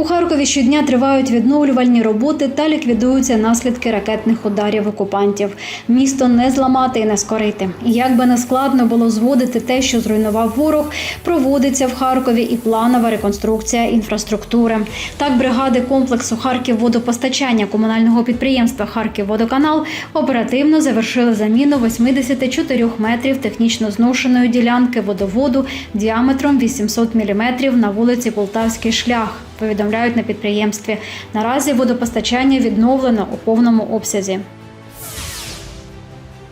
У Харкові щодня тривають відновлювальні роботи та ліквідуються наслідки ракетних ударів окупантів. Місто не зламати і не скорити. Як би не складно було зводити те, що зруйнував ворог, проводиться в Харкові і планова реконструкція інфраструктури. Так, бригади комплексу Харківводопостачання комунального підприємства Харківводоканал оперативно завершили заміну 84 метрів технічно зношеної ділянки водоводу діаметром 800 мм на вулиці Полтавський шлях. Повідомляють на підприємстві. Наразі водопостачання відновлено у повному обсязі.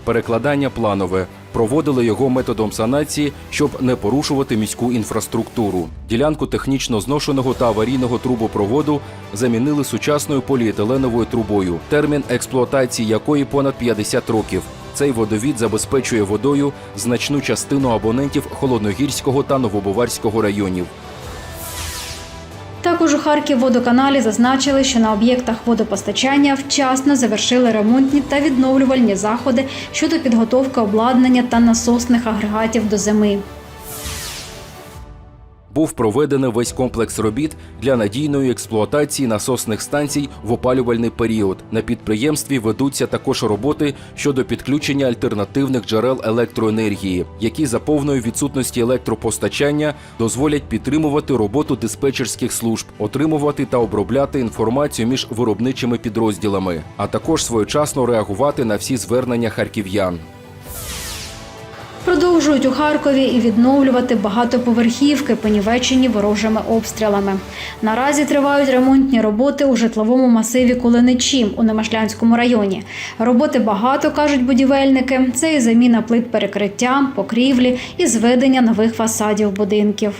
Перекладання планове. Проводили його методом санації, щоб не порушувати міську інфраструктуру. Ділянку технічно зношеного та аварійного трубопроводу замінили сучасною поліетиленовою трубою, термін експлуатації якої понад 50 років. Цей водовід забезпечує водою значну частину абонентів Холодногірського та Новобуварського районів. Також у Харківводоканалі зазначили, що на об'єктах водопостачання вчасно завершили ремонтні та відновлювальні заходи щодо підготовки обладнання та насосних агрегатів до зими. Був проведений весь комплекс робіт для надійної експлуатації насосних станцій в опалювальний період. На підприємстві ведуться також роботи щодо підключення альтернативних джерел електроенергії, які за повної відсутності електропостачання дозволять підтримувати роботу диспетчерських служб, отримувати та обробляти інформацію між виробничими підрозділами, а також своєчасно реагувати на всі звернення харків'ян. Продовжують у Харкові і відновлювати багатоповерхівки, понівечені ворожими обстрілами. Наразі тривають ремонтні роботи у житловому масиві Кулиничі у Немашлянському районі. Роботи багато, кажуть будівельники. Це і заміна плит перекриття, покрівлі і зведення нових фасадів будинків.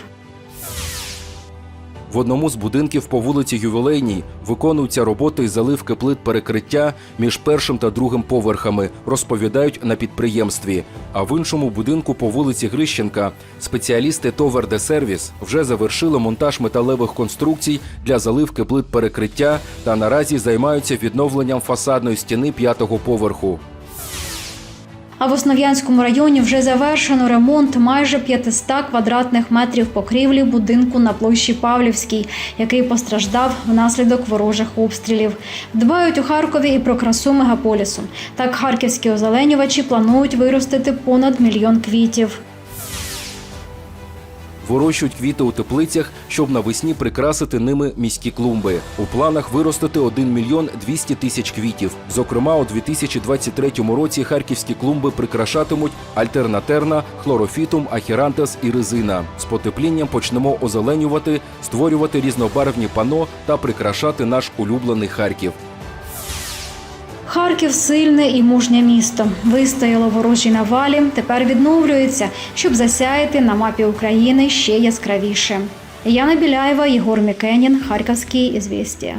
В одному з будинків по вулиці Ювілейній виконуються роботи із заливки плит перекриття між першим та другим поверхами, розповідають на підприємстві. А в іншому будинку по вулиці Грищенка спеціалісти Товер Сервіс вже завершили монтаж металевих конструкцій для заливки плит перекриття та наразі займаються відновленням фасадної стіни п'ятого поверху. А в Основ'янському районі вже завершено ремонт майже 500 квадратних метрів покрівлі будинку на площі Павлівській, який постраждав внаслідок ворожих обстрілів. Дбають у Харкові і про красу мегаполісу. Так харківські озеленювачі планують виростити понад мільйон квітів. Вирощують квіти у теплицях, щоб навесні прикрасити ними міські клумби. У планах виростити 1 мільйон 200 тисяч квітів. Зокрема, у 2023 році харківські клумби прикрашатимуть альтернатерна, хлорофітум, ахірантес і резина. З потеплінням почнемо озеленювати, створювати різнобарвні пано та прикрашати наш улюблений Харків. Харків сильне і мужнє місто. Вистояло ворожі навалі. Тепер відновлюється, щоб засяяти на мапі України ще яскравіше. Яна Біляєва, Єгор Мікенін, Харківські ізвістія.